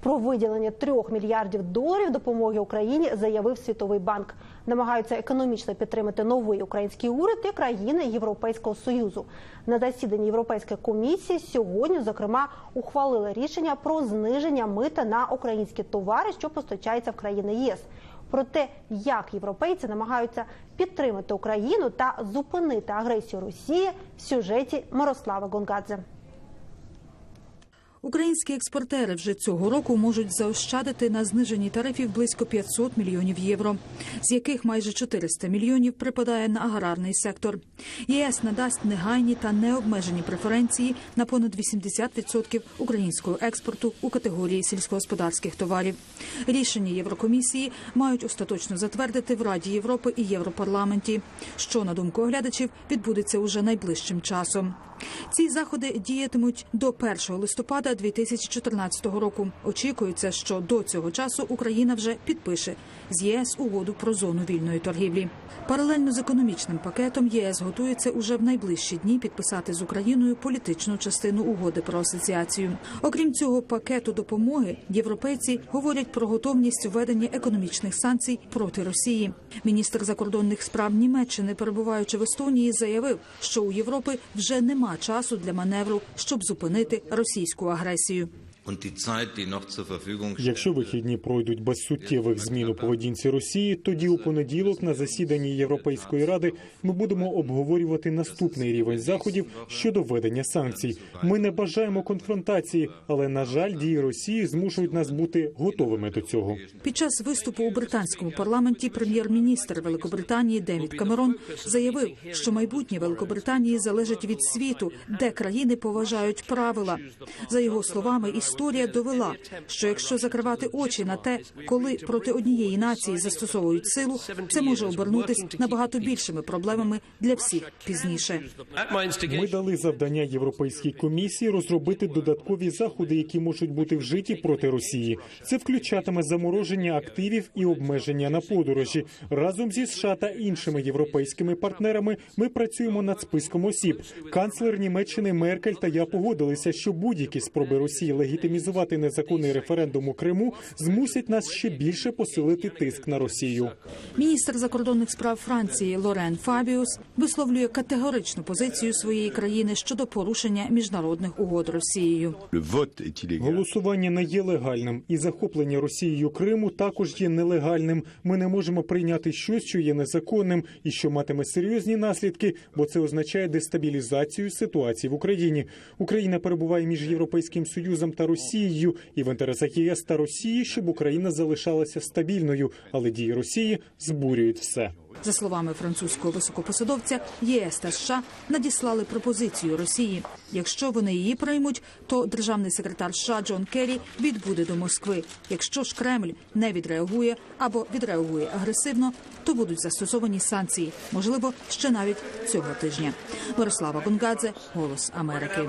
Про виділення трьох мільярдів доларів допомоги Україні заявив Світовий банк. Намагаються економічно підтримати новий український уряд і країни Європейського союзу. На засіданні Європейської комісії сьогодні, зокрема, ухвалили рішення про зниження мита на українські товари, що постачаються в країни ЄС. Про те, як європейці намагаються підтримати Україну та зупинити агресію Росії в сюжеті Мирослава Гонгадзе. Українські експортери вже цього року можуть заощадити на зниженні тарифів близько 500 мільйонів євро, з яких майже 400 мільйонів припадає на аграрний сектор. ЄС надасть негайні та необмежені преференції на понад 80% українського експорту у категорії сільськогосподарських товарів. Рішення Єврокомісії мають остаточно затвердити в Раді Європи і Європарламенті, що на думку оглядачів відбудеться уже найближчим часом. Ці заходи діятимуть до 1 листопада 2014 року. Очікується, що до цього часу Україна вже підпише з ЄС угоду про зону вільної торгівлі. Паралельно з економічним пакетом єС готується уже в найближчі дні підписати з Україною політичну частину угоди про асоціацію. Окрім цього пакету допомоги, європейці говорять про готовність введення економічних санкцій проти Росії. Міністр закордонних справ Німеччини, перебуваючи в Естонії, заявив, що у Європи вже нема часу для маневру, щоб зупинити російську агресію. Якщо вихідні пройдуть без суттєвих змін у поведінці Росії, тоді у понеділок на засіданні Європейської ради ми будемо обговорювати наступний рівень заходів щодо введення санкцій. Ми не бажаємо конфронтації, але на жаль, дії Росії змушують нас бути готовими до цього. Під час виступу у британському парламенті прем'єр-міністр Великобританії Девід Камерон заявив, що майбутнє Великобританії залежить від світу, де країни поважають правила. За його словами, історія довела, що якщо закривати очі на те, коли проти однієї нації застосовують силу, це може обернутись набагато більшими проблемами для всіх пізніше. Ми дали завдання Європейській комісії розробити додаткові заходи, які можуть бути вжиті проти Росії. Це включатиме замороження активів і обмеження на подорожі. Разом зі США та іншими європейськими партнерами ми працюємо над списком осіб. Канцлер Німеччини Меркель та я погодилися, що будь-які спроби Росії легітимізувати незаконний референдум у Криму змусять нас ще більше посилити тиск на Росію. Міністр закордонних справ Франції Лорен Фабіус висловлює категоричну позицію своєї країни щодо порушення міжнародних угод Росією. Голосування не є легальним, і захоплення Росією Криму також є нелегальним. Ми не можемо прийняти щось, що є незаконним і що матиме серйозні наслідки, бо це означає дестабілізацію ситуації в Україні. Україна перебуває між Європейським Союзом та Росією, і в інтересах ЄС та Росії, щоб Україна залишалася стабільною, але дії Росії збурюють все. За словами французького високопосадовця, ЄС та США надіслали пропозицію Росії. Якщо вони її приймуть, то державний секретар США Джон Керрі відбуде до Москви. Якщо ж Кремль не відреагує або відреагує агресивно, то будуть застосовані санкції, можливо, ще навіть цього тижня. Мирослава Гонгадзе, Голос Америки.